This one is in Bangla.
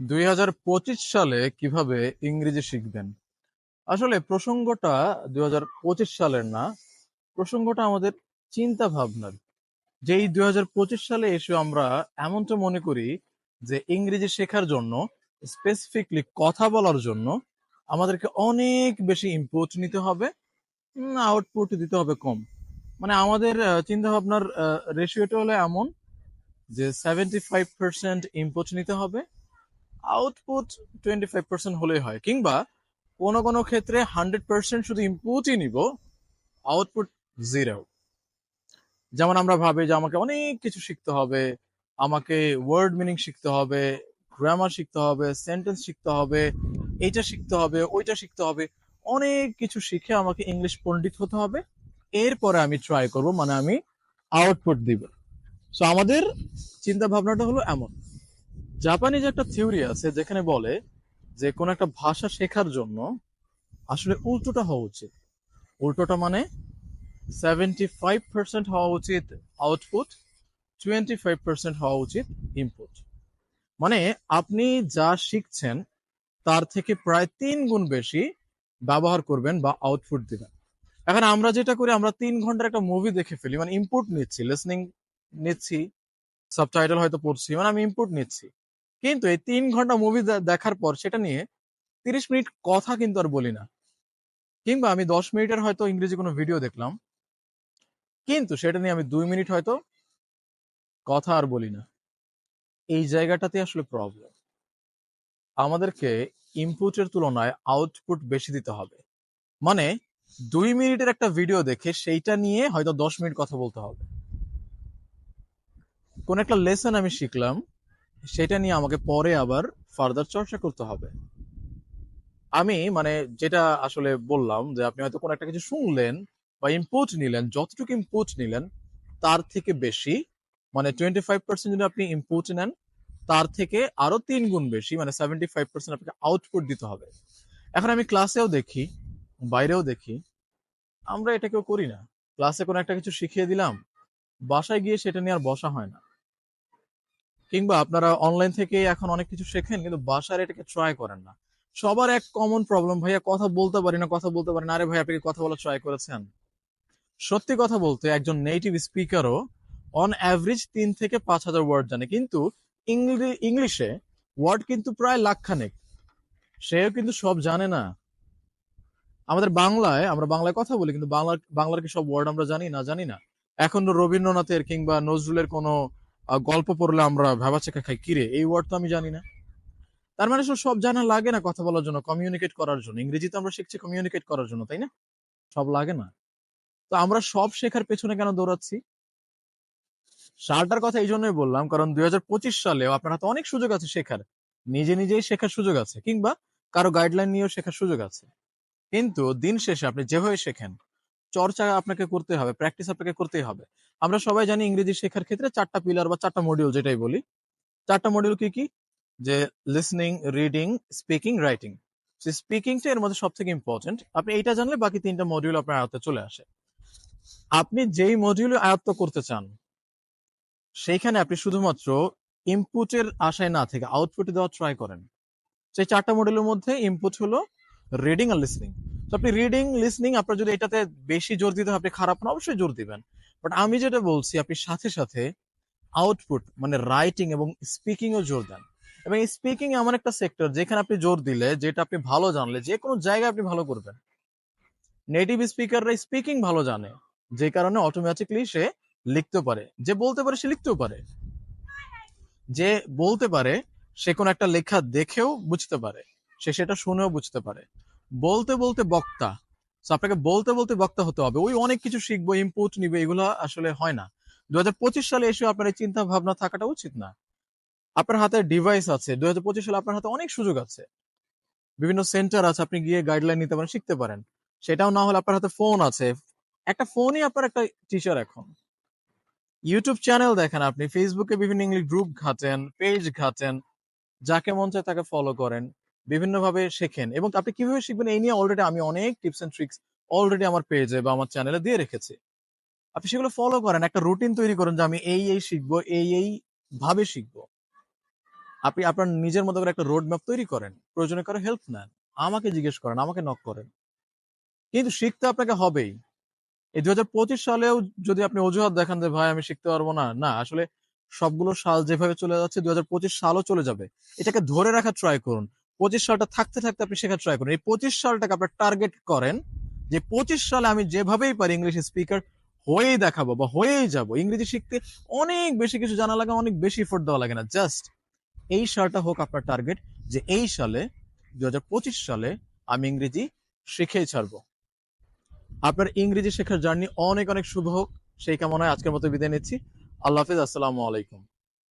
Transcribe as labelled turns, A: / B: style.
A: দুই হাজার পঁচিশ সালে কীভাবে ইংরেজি শিখবেন? আসলে প্রসঙ্গটা দুই হাজার পঁচিশ সালের না, প্রসঙ্গটা আমাদের চিন্তা ভাবনার যে এই দুই হাজার পঁচিশ সালে এসে আমরা এমনটা মনে করি যে ইংরেজি শেখার জন্য স্পেসিফিকলি কথা বলার জন্য আমাদেরকে অনেক বেশি ইনপুট নিতে হবে আউটপুট দিতে হবে কম। মানে আমাদের চিন্তা ভাবনার রেশিওটা হলো এমন যে সেভেন্টি ফাইভ পার্সেন্ট ইনপুট নিতে হবে আউটপুট টোয়েন্টি ফাইভ পার্সেন্ট হলেই হয়, কিংবা কোনো কোনো ক্ষেত্রে হান্ড্রেড পার্সেন্ট শুধু ইনপুটই নিব আউটপুট জিরো যেমন আমরা ভাবি যে আমাকে অনেক কিছু শিখতে হবে, আমাকে ওয়ার্ড মিনিং শিখতে হবে গ্রামার শিখতে হবে সেন্টেন্স শিখতে হবে, এইটা শিখতে হবে, ওইটা শিখতে হবে, অনেক কিছু শিখে আমাকে ইংলিশ পণ্ডিত হতে হবে। এরপরে আমি ট্রাই করব মানে আমি আউটপুট দিব। সো আমাদের চিন্তা ভাবনাটা হলো এমন। জাপানিজ একটা থিওরি আছে যেখানে বলে যে কোন একটা ভাষা শেখার জন্য আসলে উল্টোটা হওয়া উচিত। উল্টোটা মানে সেভেন্টি ফাইভ পার্সেন্ট হওয়া উচিত আউটপুট টোয়েন্টি ফাইভ পার্সেন্ট হওয়া উচিত ইনপুট মানে আপনি যা শিখছেন, তার থেকে প্রায় তিন গুণ বেশি ব্যবহার করবেন বা আউটপুট দিবেন। এখন আমরা যেটা করি, আমরা তিন ঘণ্টার একটা মুভি দেখে ফেলি। মানে ইনপুট নিচ্ছি লিসনিং নিচ্ছি সাবটাইটেল হয়তো পড়ছি মানে আমি ইনপুট নিচ্ছি। কিন্তু এই তিন ঘণ্টা মুভি দেখার পর সেটা নিয়ে তিরিশ মিনিট কথা কিন্তু আর বলি না। কিংবা আমি দশ মিনিটের হয়তো ইংরেজি কোনো ভিডিও দেখলাম, কিন্তু সেটা নিয়ে আমি দুই মিনিট হয়তো কথা আর বলি না। এই জায়গাটাতে আসলে প্রবলেম আমাদেরকে ইনপুটের তুলনায় আউটপুট বেশি দিতে হবে। মানে দুই মিনিটের একটা ভিডিও দেখে সেইটা নিয়ে হয়তো দশ মিনিট কথা বলতে হবে। কোন একটা লেসন আমি শিখলাম সেটা নিয়ে আমাকে পরে আবার ফার্দার চর্চা করতে হবে। আমি মানে যেটা আসলে বললাম যে আপনি হয়তো কোনো একটা কিছু শুনলেন বা ইনপুট নিলেন, যতটুকু ইনপুট নিলেন, তার থেকে বেশি মানে টোয়েন্টি ফাইভ পার্সেন্ট যদি আপনি ইনপুট নেন, তার থেকে আরও তিন গুণ বেশি মানে সেভেন্টি ফাইভ পার্সেন্ট আপনাকে আউটপুট দিতে হবে। এখন আমি ক্লাসেও দেখি, বাইরেও দেখি, আমরা এটা কেউ করি না। ক্লাসে কোনো একটা কিছু শিখিয়ে দিলাম, বাসায় গিয়ে সেটা নিয়ে আর বসা হয় না। কিংবা আপনারা অনলাইন থেকে এখন অনেক কিছু শেখেন, কিন্তু বাসার এটাকে ট্রাই করেন না। সবার এক কমন প্রবলেম ভাইয়া কথা বলতে পারি না, কথা বলতে পারি না। আরে ভাই, আপনি কথা বলা ট্রাই করেছেন? সত্যি কথা বলতে, একজন নেটিভ স্পিকারও অন অ্যাভারেজ তিন থেকে পাঁচ হাজার ওয়ার্ড জানে। কিন্তু ইংলিশে ওয়ার্ড কিন্তু প্রায় লাখখানেক। সেও কিন্তু সব জানে না। আমাদের বাংলায়, আমরা বাংলায় কথা বলি, কিন্তু বাংলার বাংলার কি সব ওয়ার্ড আমরা জানি না জানি না। এখন রবীন্দ্রনাথের কিংবা নজরুলের কোনো গল্প পড়লে আমরা চেখা খাই। কিরে, এই ওয়ার্ড তো আমি জানি না। তার মানে সব জানা লাগে না কথা বলার জন্য কমিউনিকেট করার জন্য। ইংরেজিতে আমরা শিখছি কমিউনিকেট করার জন্য, তাই না? সব লাগে না। তো আমরা সব শেখার পেছনে কেন দৌড়াচ্ছি? সারটার কথা এই জন্যই বললাম, কারণ দুই সালেও আপনার হাতে অনেক সুযোগ আছে শেখার। নিজে নিজেই শেখার সুযোগ আছে, কিংবা কারও গাইডলাইন নিয়েও শেখার সুযোগ আছে। কিন্তু দিন শেষে আপনি যেভাবে শেখেন চর্চা আপনাকে করতে হবে প্র্যাকটিস আপনাকে করতেই হবে। আমরা সবাই জানি ইংরেজি শেখার ক্ষেত্রে চারটা পিলার বা চারটা মডিউল যেটাই বলি। চারটা মডিউল কি কি? যে লিসনিং রিডিং স্পিকিং রাইটিং স্পিকিংটা এর মধ্যে সব থেকে ইম্পর্টেন্ট আপনি এইটা জানলে বাকি তিনটা মডিউল আপনার আয়ত্তে চলে আসে। আপনি যেই মডিউল আয়ত্ত করতে চান, সেইখানে আপনি শুধুমাত্র ইনপুটের আশায় না থেকে আউটপুটে দেওয়া ট্রাই করেন। সেই চারটা মডেলের মধ্যে ইনপুট হলো রিডিং আর লিসনিং তো আপনি রিডিং লিসনিং আপনার যদি এটাতে বেশি জোর দিতে আপনি খারাপ না, অবশ্যই জোর দিবেন। বাট আমি যেটা বলছি, আপনি সাথে সাথে আউটপুট মানে রাইটিং এবং স্পিকিং ও জোর দেন। এবং স্পিকিং এমন একটা সেক্টর যেখানে আপনি জোর দিলে, যেটা আপনি ভালো জানলে, যে কোনো জায়গায় আপনি ভালো করবেন। নেটিভ স্পিকাররা স্পিকিং ভালো জানে, যে কারণে অটোমেটিকলি সে লিখতে পারে। যে বলতে পারে, সে লিখতেও পারে। যে বলতে পারে, সে কোন একটা লেখা দেখেও বুঝতে পারে। সে সেটা শুনেও বুঝতে পারে। বলতে বলতে বক্তা। আপনাকে বলতে বলতে বক্তা হতে হবে। ওই অনেক কিছু শিখব ইনপুট নিবে, এগুলো আসলে হয় না। দুই হাজার পঁচিশ সালে এসে আপনার এই চিন্তা ভাবনা থাকাটা উচিত না। আপনার হাতে ডিভাইস আছে। দুই হাজার পঁচিশ সালে আপনার হাতে অনেক সুযোগ আছে। বিভিন্ন সেন্টার আছে, আপনি গিয়ে গাইডলাইন নিতে পারেন, শিখতে পারেন। সেটাও না হলে আপনার হাতে ফোন আছে। একটা ফোনই আপনার একটা টিচার এখন। ইউটিউব চ্যানেল দেখেন আপনি ফেসবুকে বিভিন্ন ইংলিশ গ্রুপ ঘাটেন পেজ ঘাটেন, যাকে মন চায় তাকে ফলো করেন। বিভিন্নভাবে শেখেন। এবং আপনি কীভাবে শিখবেন এই নিয়ে অলরেডি আমি অনেক টিপস এন্ড ট্রিক্স অলরেডি আমার পেজে বা আমার চ্যানেলে দিয়ে রেখেছি। আপনি সেগুলো ফলো করেন, একটা রুটিন তৈরি করেন যে আমি এই এই শিখব, এই এই ভাবে শিখব। আপনি আপনার নিজের মতো করে একটা রোড ম্যাপ তৈরি করেন। প্রয়োজনে কারও হেল্প নেন, আমাকে জিজ্ঞেস করেন, আমাকে নক করেন। কিন্তু শিখতে আপনাকে হবেই। এই দুই হাজার পঁচিশ সালেও যদি আপনি অজুহাত দেখান যে, ভাই, আমি শিখতে পারব না। না, আসলে সবগুলো সাল যেভাবে চলে যাচ্ছে দুই হাজার পঁচিশ সালও চলে যাবে। এটাকে ধরে রাখা ট্রাই করুন। পঁচিশ সালটা থাকতে থাকতে আপনি শেখার ট্রাই করেন। এই পঁচিশ সালটাকে আপনার টার্গেট করেন যে পঁচিশ সালে আমি যেভাবেই পারি ইংলিশ স্পিকার হয়েই দেখাবো বা হয়েই যাব। ইংরেজি শিখতে অনেক বেশি কিছু জানা লাগে, অনেক বেশি এফোর্ট দেওয়া লাগে না। জাস্ট এই সালটা হোক আপনার টার্গেট যে এই সালে দুই হাজার পঁচিশ সালে আমি ইংরেজি শিখেই ছাড়বো। আপনার ইংরেজি শেখার জার্নি অনেক অনেক শুভ হোক। সেই কামনায় আজকের মতো বিদায় নিচ্ছি। আল্লাহ হাফিজ, আসসালামু আলাইকুম।